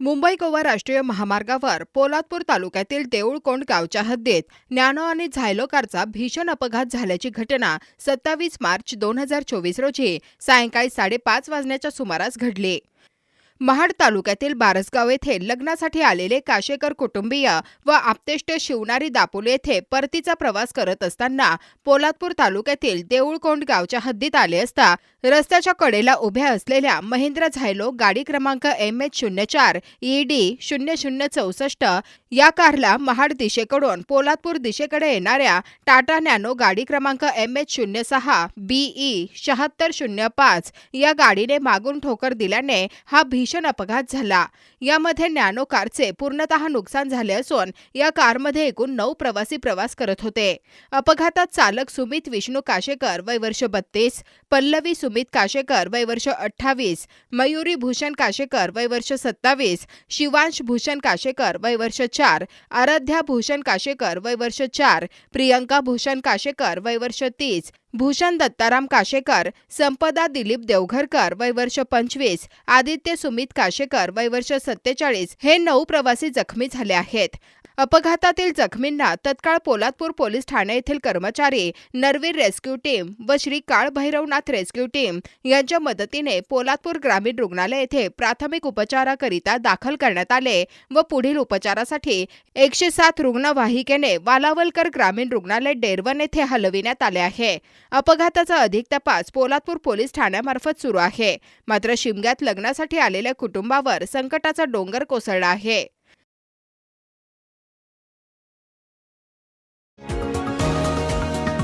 मुंबई गोवा राष्ट्रीय महामार्गावर पोलादपूर तालुक्यातील देऊळकोंड गावच्या हद्दीत नॅनो आणि झायलो कारचा भीषण अपघात झाल्याची घटना सत्तावीस मार्च दोन हजार चोवीस रोजी सायंकाळी साडेपाच वाजण्याच्या सुमारास घडली. महाड तालुक्यातील बारसगाव येथे लग्नासाठी आलेले काशेकर कुटुंबीय व आप्तेष्ट शिवणारी दापोली येथे परतीचा प्रवास करत असताना पोलादपूर तालुक्यातील देऊळकोंड गावच्या हद्दीत आले असता रस्त्याच्या कडेला उभ्या असलेल्या महिंद्रा झायलो गाडी क्रमांक एम एच शून्य चार ई डी शून्य शून्य चौसष्ट या कारला महाड दिशेकडून पोलादपूर दिशेकडे येणाऱ्या टाटा नॅनो गाडी क्रमांक एम एच शून्य सहा बीई शहात्तर शून्य पाच या गाडीने मागून ठोकर दिल्याने हा भीषण अपघात झाला. यामध्ये नॅनो कारचे पूर्णतः नुकसान झाले असून या कारमध्ये एकूण नऊ प्रवासी प्रवास करत होते. अपघातात चालक सुमित विष्णू काशेकर वय वर्ष बत्तीस पल्लवी सुमित काशेकर वय वर्ष अठ्ठावीस मयुरी भूषण काशेकर वय वर्ष सत्तावीस शिवांश भूषण काशेकर वय वर्ष चार आराध्या भूषण काशेकर वय वर्ष चार प्रियंका भूषण काशेकर वय वर्ष तीस भूषण दत्ताराम काशेकर संपदा दिलीप देवघरकर वय वर्ष पंचवीस आदित्य सुमित काशेकर वय वर्ष सत्तेचाळीस हे नऊ प्रवासी जखमी झाले आहेत. अपघातातील जखमींना तत्काळ पोलादपूर पोलीस ठाणे येथील कर्मचारी नरवीर रेस्क्यू टीम व श्री काळ भैरवनाथ रेस्क्यू टीम यांच्या मदतीने पोलादपूर ग्रामीण रुग्णालय येथे प्राथमिक उपचाराकरिता दाखल करण्यात आले व पुढील उपचारासाठी एकशे सात रुग्णवाहिकेने वालावलकर ग्रामीण रुग्णालय डेरवन येथे हलविण्यात आले आहे. अपघाताचा अधिक तपास पोलादपूर पोलीस ठाण्यामार्फत सुरू आहे. मात्र शिमग्यात लग्नासाठी आलेल्या कुटुंबावर संकटाचा डोंगर कोसळला आहे.